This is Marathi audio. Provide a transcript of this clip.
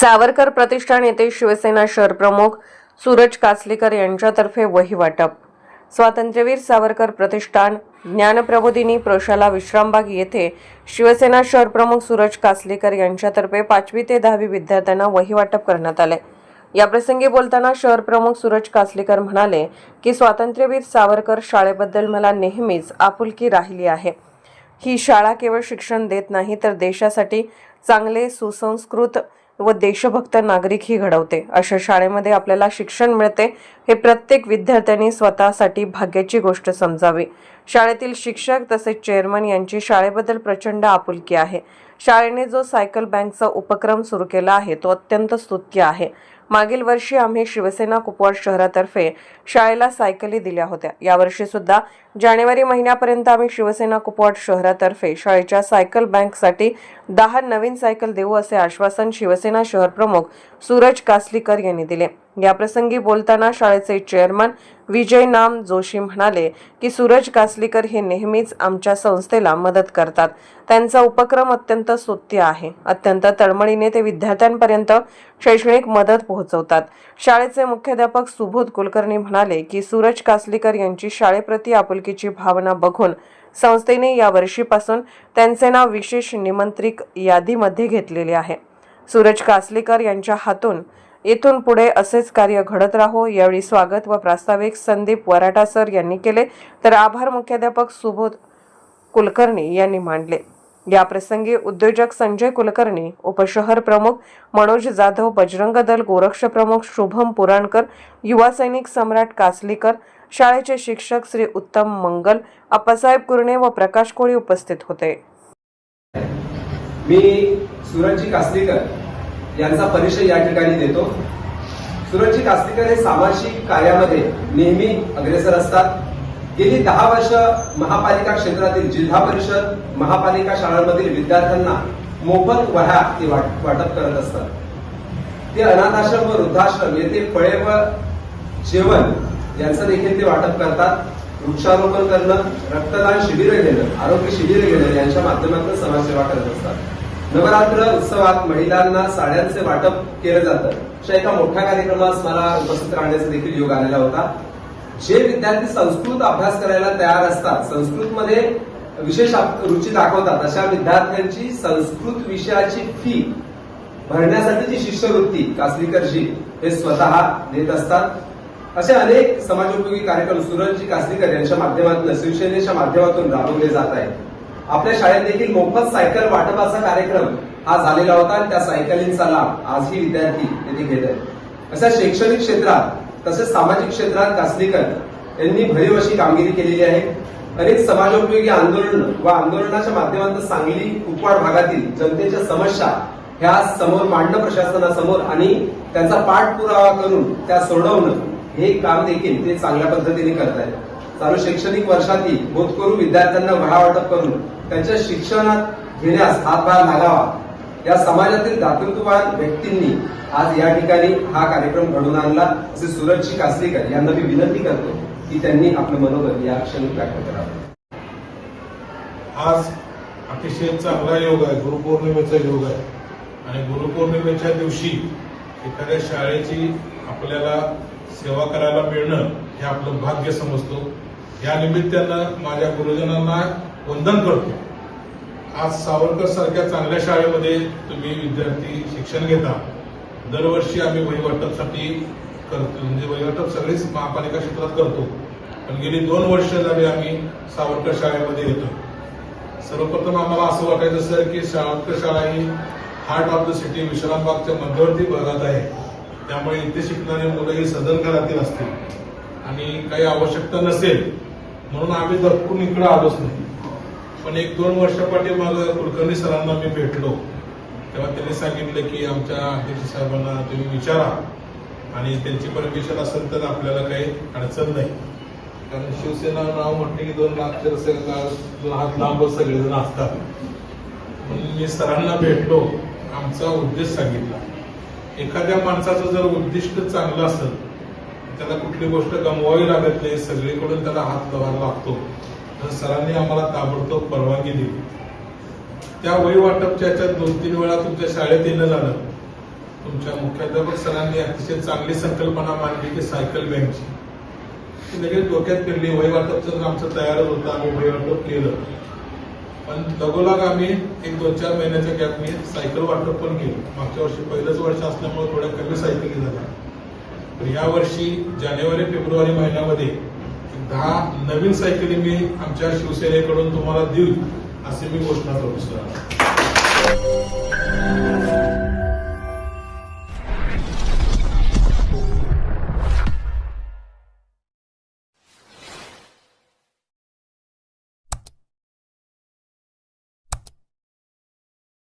सावरकर प्रतिष्ठान येथे शिवसेना शहर प्रमुख सूरज कासलीकर यांच्यातर्फे वही वाटप. स्वातंत्र्यवीर सावरकर प्रतिष्ठान ज्ञानप्रबोधिनी प्रशाला विश्रामबाग येथे शिवसेना शहर प्रमुख सूरज कासलीकर यांच्यातर्फे पाचवी ते दहावी विद्यार्थ्यांना वही वाटप करण्यात आले. याप्रसंगी बोलताना शहर प्रमुख सूरज कासलीकर म्हणाले की स्वातंत्र्यवीर सावरकर शाळेबद्दल मला नेहमीच आपुलकी राहिली आहे. ही शाळा केवळ शिक्षण देत नाही तर देशासाठी चांगले सुसंस्कृत व देशभक्त नागरिकही घडवते. अशा शाळेमध्ये आपल्याला शिक्षण मिळते. हे प्रत्येक विद्यार्थ्यांनी स्वतःसाठी भाग्याची गोष्ट समजावी. शाळेतील शिक्षक तसेच चेअरमन यांची शाळेबद्दल प्रचंड आपुलकी आहे. शाळेने जो सायकल बँकचा उपक्रम सुरू केला आहे तो अत्यंत स्तुत्य आहे. मागील वर्षी आम्ही शिवसेना कुपवाड शहरातर्फे शाळेला सायकली दिल्या होत्या. यावर्षी सुद्धा जानेवारी महिन्यापर्यंत आम्ही शिवसेना कुपवाड शहरातर्फे शाळेच्या सायकल बँकसाठी दहा नवीन सायकल देऊ असे आश्वासन शिवसेना शहर प्रमुख सूरज कासलीकर यांनी दिले. याप्रसंगी बोलताना शाळेचे चेअरमन विजय नाम जोशी म्हणाले की सूरज कासलीकर हे नेहमीच आमच्या संस्थेला मदत करतात. त्यांचा उपक्रम अत्यंत स्तुत्य आहे. अत्यंत तळमळीने ते विद्यार्थ्यांपर्यंत शैक्षणिक मदत पोहोचवतात. शाळेचे मुख्याध्यापक सुबोध कुलकर्णी म्हणाले की सूरज कासलीकर यांची शाळेप्रती आपुलकीची भावना बघून संस्थेने या वर्षीपासून त्यांचे नाव विशेष निमंत्रित यादीमध्ये घेतलेले आहे. सूरज कासलीकर यांच्या हातून येथून पुढे असेच कार्य घडत राहो. यावेळी स्वागत व प्रास्ताविक संदीप वराटा सर यांनी केले. तर आभार मुख्याध्यापक सुबोध कुलकर्णी यांनी मांडले. या प्रसंगी उद्योजक संजय कुलकर्णी उपशहर प्रमुख मनोज जाधव बजरंग दल गोरक्ष प्रमुख शुभम पुराणकर युवा सैनिक सम्राट कासलीकर शाळेचे शिक्षक श्री उत्तम मंगल अप्पासाहेब कुरणे व प्रकाश कोळी उपस्थित होते. मी सूरजजी कासलीकर यांचा परिचय या ठिकाणी देतो. सुरक्षित कास्तीकर हे सामाजिक कार्यामध्ये नेहमी अग्रेसर असतात. गेली दहा वर्ष महापालिका क्षेत्रातील जिल्हा परिषद महापालिका शाळांमधील विद्यार्थ्यांना मोफत वह्या ते वाट- वाटप करत असतात. ते अनाथाश्रम व वृद्धाश्रम येथे फळे व जेवण यांचं देखील ते वाटप करतात. वृक्षारोपण करणं रक्तदान शिबिरं घेणं आरोग्य शिबिरं घेणं यांच्या माध्यमातून समाजसेवा करत असतात. नवरात्र उत्सवात महिलांना साड्यांचे वाटप केलं जातं. अशा एका मोठ्या कार्यक्रमास मला उपस्थित राहण्याचा देखील योग आलेला होता. जे विद्यार्थी संस्कृत अभ्यास करायला तयार असतात संस्कृतमध्ये विशेष रुची दाखवतात अशा विद्यार्थ्यांची संस्कृत विषयाची फी भरण्यासाठी जी शिष्यवृत्ती कासलीकरजी हे स्वतः देत असतात. असे अनेक समाजोपयोगी कार्यक्रम सूरजजी कासलीकर यांच्या माध्यमातून शिवसेनेच्या माध्यमातून राबवले जात आहेत. आपल्या शाळेत देखील मोफत सायकल वाटपाचा कार्यक्रम हा झालेला होता आणि त्या सायकलींचा लाभ आजही विद्यार्थी त्यांनी घेत आहेत. अशा शैक्षणिक क्षेत्रात तसेच सामाजिक क्षेत्रात कासलीकर यांनी भरीव अशी कामगिरी केलेली आहे. अनेक समाजोपयोगी आंदोलन व आंदोलनाच्या माध्यमातून सांगली कुपवाड भागातील जनतेच्या समस्या ह्या समोर मांडणं प्रशासनासमोर आणि त्यांचा पाठपुरावा करून त्या सोडवणं हे काम देखील ते चांगल्या पद्धतीने करत आहेत चालू शैक्षणिक वर्षांनी बोध करून विद्यार्थ्यांना वह्या वाटप करून त्यांच्या शिक्षणात घेण्यास हातभार लागावा. या समाजातील दातृत्ववान व्यक्तींनी आज या ठिकाणी हा कार्यक्रम घडवून आणला. असे सूरजजी कासलीकर यांना मी विनंती करतो की त्यांनी आपलं मनोगत या क्षणी व्यक्त करावं. आज अतिशय चांगला योग आहे. गुरुपौर्णिमेचा योग आहे. आणि गुरुपौर्णिमेच्या दिवशी एखाद्या शाळेची आपल्याला सेवा करायला मिळणं हे आपलं भाग्य समजतो. या निमित्तानं माझ्या गुरुजनांना वंदन करतो. आज सावरकर सारख्या चांगल्या शाळेमध्ये तुम्ही विद्यार्थी शिक्षण घेता. दरवर्षी आम्ही वहिवाटपसाठी करतो म्हणजे वहिवाटप सगळीच महापालिका क्षेत्रात करतो. पण गेली दोन वर्ष झाली आम्ही सावरकर शाळेमध्ये येतो सर्वप्रथम आम्हाला असं वाटायचं सर की सावरकर शाळा ही हार्ट ऑफ द सिटी विश्रामबागच्या मध्यवर्ती भागात आहे. त्यामुळे इथे शिकणारी मुलं ही सदन घरातील असतील आणि काही आवश्यकता नसेल म्हणून आम्ही दरपून इकडे आलोच नाही. पण एक दोन वर्षापाठी मग कुलकर्णी सरांना मी भेटलो. तेव्हा त्यांनी सांगितलं की आमच्या अध्यक्ष साहेबांना तुम्ही विचारा आणि त्यांची परमिशन असेल तर आपल्याला काही अडचण नाही. कारण शिवसेना नाव म्हटलं की दोन लाख दोन हात लांबच सगळेजण असतात. म्हणून मी सरांना भेटलो. आमचा उद्देश सांगितला. एखाद्या माणसाचं जर उद्दिष्ट चांगलं असेल त्याला कुठली गोष्ट गमवावी लागत नाही सगळीकडून त्याला हात लावायला लागतो. तर सरांनी आम्हाला ताबडतोब परवानगी दिली. त्या वही वाटपच्या याच्यात दोन तीन वेळा तुमच्या शाळेत येणं झालं. तुमच्या मुख्याध्यापक सरांनी अतिशय चांगली संकल्पना मांडली की सायकल बँकची ती लगेच डोक्यात फिरली. वही वाटपचं आमचं तयारच होतं आम्ही वही वाटप केलं. पण लगोलाग आम्ही एक दोन चार महिन्याच्या गॅपने सायकल वाटप पण केलं. मागच्या वर्षी पहिलंच वर्ष असल्यामुळे थोड्या कमी सायकली झाल्या. तर या वर्षी जानेवारी फेब्रुवारी महिन्यामध्ये दहा नवीन सायकली मी आमच्या शिवसेनेकडून तुम्हाला देऊ असे मी घोषणा करू सर.